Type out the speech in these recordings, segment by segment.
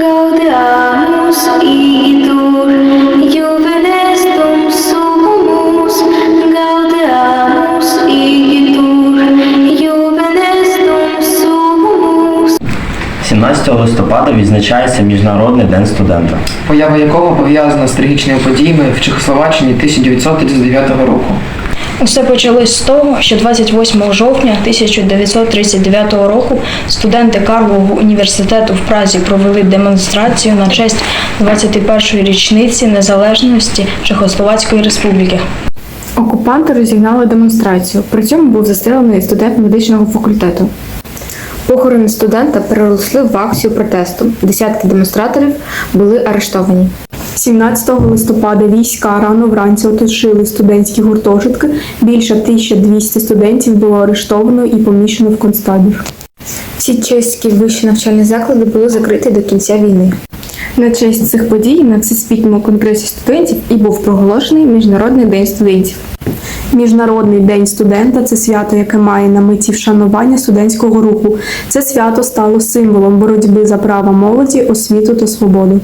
Gaudeamus igitur, juvenes dum sumus. Gaudeamus igitur, juvenes dum sumus. 17 листопада відзначається Міжнародний день студента. поява якого пов'язана з трагічними подіями в Чехословаччині 1939 року. Усе почалось з того, що 28 жовтня 1939 року студенти Карлового університету в Празі провели демонстрацію на честь 21-ї річниці незалежності Чехословацької республіки. Окупанти розігнали демонстрацію. При цьому був застрелений студент медичного факультету. Похорони студента переросли в акцію протесту. Десятки демонстраторів були арештовані. 17 листопада війська рано вранці оточили студентські гуртожитки. Більше 1200 студентів було арештовано і поміщено в концтабір. Всі чеські вищі навчальні заклади були закриті до кінця війни. На честь цих подій на Всесвітньому конгресі студентів і був проголошений Міжнародний день студентів. Міжнародний день студента це свято, яке має на меті вшанування студентського руху. Це свято стало символом боротьби за права молоді, освіту та свободу.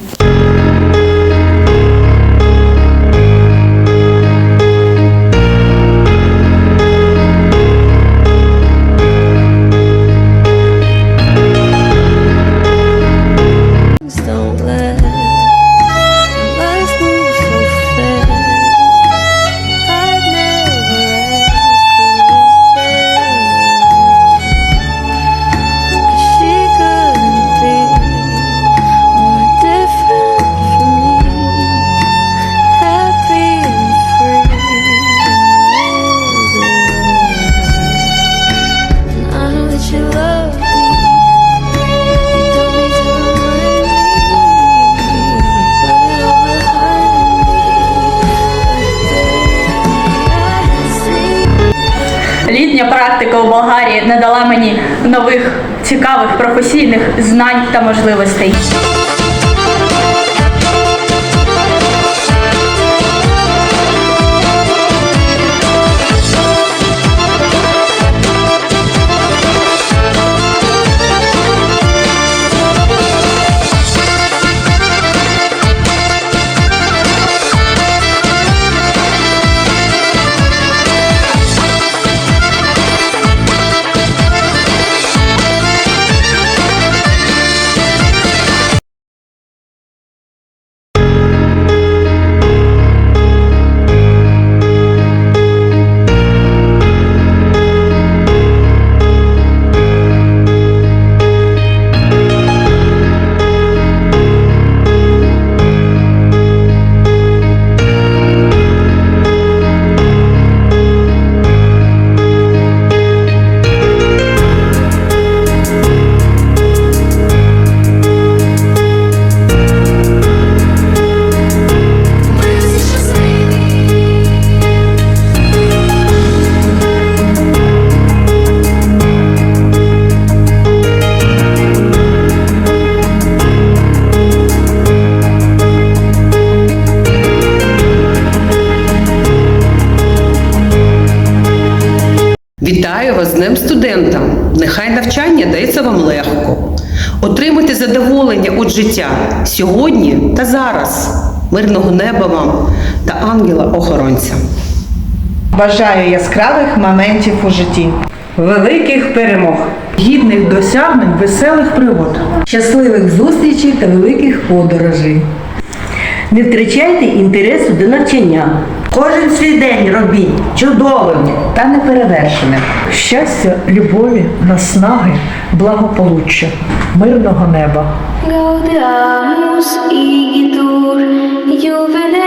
Літня практика у Болгарії не дала мені нових цікавих професійних знань та можливостей. Вітаю вас з Днем студента! Нехай навчання дається вам легко. Отримуйте задоволення від життя сьогодні та зараз. Мирного неба вам та ангела-охоронця. Бажаю яскравих моментів у житті. великих перемог, гідних досягнень, веселих пригод. щасливих зустрічей та великих подорожей. Не втрачайте інтересу до навчання. Кожен свій день робіть чудовим та неперевершеним. Щастя, любові, наснаги, благополуччя, мирного неба. Gaudeamus igitur, juvenes.